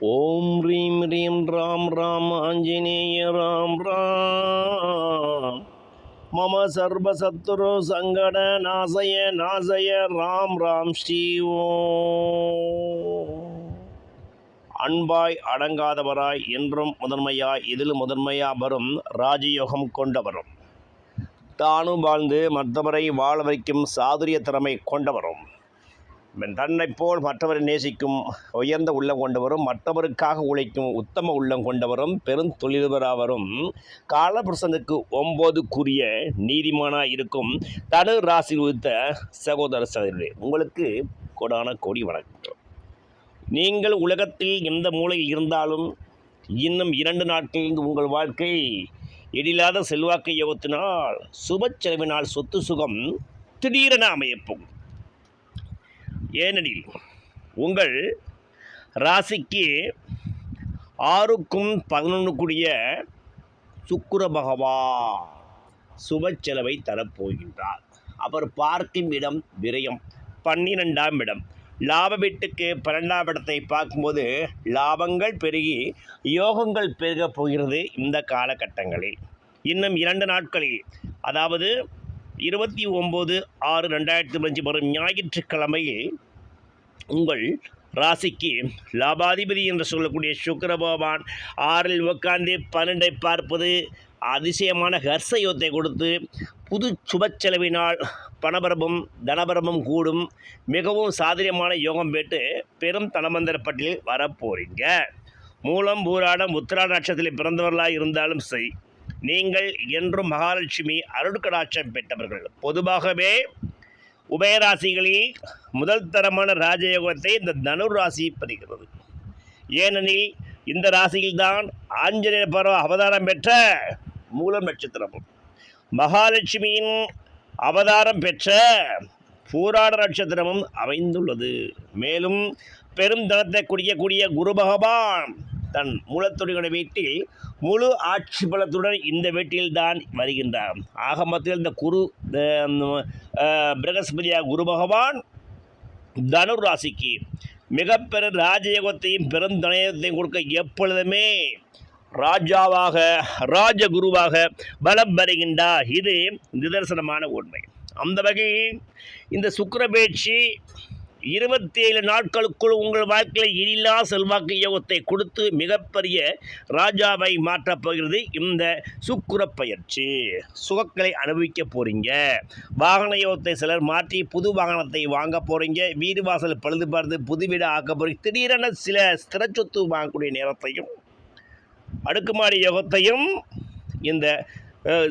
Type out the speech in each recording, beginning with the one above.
ஓம் ரீம் ரீம் ராம் ராம் ஆஞ்சநேய ராம் ராம். மம சர்வசத்ரு சங்கட நாசய நாசய ராம் ராம் ஸ்ரீ ஓ அன்பாய் அடங்காதவராய் என்றும் முதன்மையாய் இதில் முதன்மையா வரும் ராஜயோகம் கொண்டவரும். தானும் வாழ்ந்து மற்றவரை வாழ வைக்கும் சாதுரிய திறமை கொண்டவரும். தன்னை போல் மற்றவரை நேசிக்கும் உயர்ந்த உள்ளம் கொண்டவரும் மற்றவருக்காக உழைக்கும் உத்தம உள்ளம் கொண்டவரும் பெருந்தொழிலவராவரும் காலபுருஷனுக்கு ஒம்போதுக்குரிய நீதிமானாக இருக்கும் தனு ராசி உதித்த சகோதர சகோதரி உங்களுக்கு கொடான கோடி வணக்கம் நீங்கள் உலகத்தில் எந்த மூலையில் இருந்தாலும் இன்னும் இரண்டு நாட்களில் உங்கள் வாழ்க்கை எழிலாத செல்வாக்கை யோகத்தினால் சுப செலவினால் சொத்து சுகம் திடீரென அமையப்போகும் ஏனெனில் உங்கள் ராசிக்கு ஆறுக்கும் பதினொன்றுக்குரிய சுக்கிர பகவான் சுப செலவை தரப்போகின்றார். அவர் பார்க்கும் இடம் விரயம். பன்னிரெண்டாம் இடம். லாப வீட்டுக்கு பன்னெண்டாம் இடத்தை பார்க்கும்போது லாபங்கள் பெருகி யோகங்கள் பெருகப் போகிறது இந்த காலகட்டங்களில். இன்னும் இரண்டு நாட்களில் அதாவது இருபத்தி ஒம்பது ஆறு ரெண்டாயிரத்தி பதினஞ்சு வரும் ஞாயிற்றுக்கிழமையில் உங்கள் ராசிக்கு லாபாதிபதி என்று சொல்லக்கூடிய சுக்கர பகவான் ஆறில் உட்கார்ந்து பன்னெண்டை பார்ப்பது அதிசயமான ஹர்ஷயோத்தை கொடுத்து புது சுப செலவினால் பணபரமும் தனபரமும் கூடும். மிகவும் சாதரியமான யோகம் பெற்று பெரும் தனமந்திர வரப்போறீங்க. மூலம் பூராடம் உத்திரா நட்சத்திரத்தில் பிறந்தவர்களாக இருந்தாலும் சரி நீங்கள் என்றும் மகாலட்சுமி அருட்கடாட்சம் பெற்றவர்கள். பொதுவாகவே உபயராசிகளில் முதல் தரமான ராஜயோகத்தை இந்த தனுர் ராசி பெறுகிறது ஏனெனில் இந்த ராசியில்தான் ஆஞ்சநேய பருவ அவதாரம் பெற்ற மூலம் நட்சத்திரமும். மகாலட்சுமியின் அவதாரம் பெற்ற பூராட நட்சத்திரமும் அமைந்துள்ளது. மேலும் பெரும் தனத்தை குடிக்கக்கூடிய குரு பகவான் தன் மூலத்துறையுடைய வீட்டில் முழு ஆட்சி பலத்துடன் இந்த வீட்டில்தான் வருகின்றார். ஆக மொத்தத்தில் இந்த குரு பிரகஸ்பதியா குரு பகவான் தனுர் ராசிக்கு மிக ராஜயோகத்தையும் பெருந்தனயத்தையும் கொடுக்க எப்பொழுதுமே ராஜாவாக ராஜகுருவாக பலம் வருகின்றார். இது நிதர்சனமான உண்மை. அந்த வகையில் இந்த சுக்கிர பேச்சு இருபத்தி ஏழு நாட்களுக்குள் உங்கள் வாழ்க்கையில் இனிலா செல்வாக்கு யோகத்தை கொடுத்து மிகப்பெரிய ராஜாவை மாற்றப் போகிறது இந்த சுக்குர பயிற்சி சுகக்களை அனுபவிக்க போகிறீங்க வாகன யோகத்தை சிலர் மாற்றி புது வாகனத்தை வாங்க போகிறீங்க வீடு வாசல் பழுது பார்த்து புது வீடு ஆக்க போகிறீங்க திடீரென சில ஸ்திர சொத்து வாங்கக்கூடிய நேரத்தையும் அடுக்குமாடி யோகத்தையும் இந்த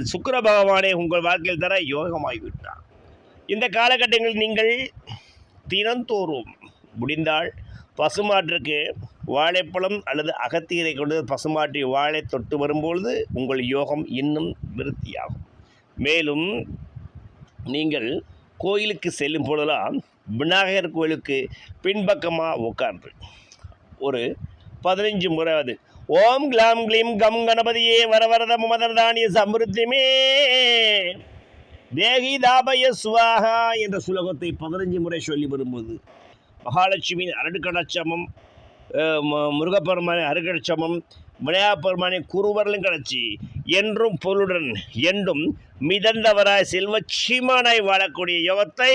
சுக்கர பகவானை பகவானே உங்கள் வாழ்க்கையில் தர யோகமாகிவிட்டார். இந்த காலகட்டங்களில் நீங்கள் தினந்தோறும் முடிந்தால் பசுமாட்டிற்கு வாழைப்பழம் அல்லது அகத்தீரை கொண்டு பசுமாட்டி வாழை தொட்டு வரும்பொழுது உங்கள் யோகம் இன்னும் விருத்தியாகும். மேலும் நீங்கள் கோயிலுக்கு செல்லும் பொழுதெல்லாம் விநாயகர் கோயிலுக்கு பின்பக்கமாக உட்கார்ந்து ஒரு பதினஞ்சு முறை அது ஓம் கிளாம் கிளீம் கம் கணபதியே வரவரத மமதர்தானிய சமிருத்திமே! தேகி தாபய சுவாகா என்ற சுலோகத்தை பதினஞ்சு முறை சொல்லி வரும்போது மகாலட்சுமியின் அரடுக்கடச்சமம் முருகப்பெருமானின் அருகடச்சமம் விநாயகப்பெருமானின் குருவரலும் கிடச்சி என்றும் பொருளுடன் என்றும் மிதந்தவராய் செல்வ சீமானாய் வாழக்கூடிய யோகத்தை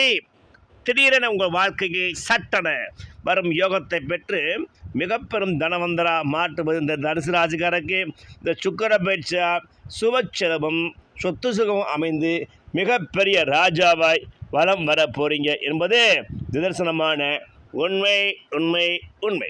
திடீரென உங்கள் வாழ்க்கைக்கு சட்டன வரும் யோகத்தை பெற்று மிக பெரும் தனவந்தரா மாற்றுவது இந்த தனுசு ராசிக்காரருக்கு. இந்த சுக்கர பயிற்சியா சுபச்செலவும் சொத்து சுகமும் அமைந்து மிகப்பெரிய ராஜாவாய் வலம் வர போறீங்க என்பது நிதர்சனமான உண்மை உண்மை உண்மை.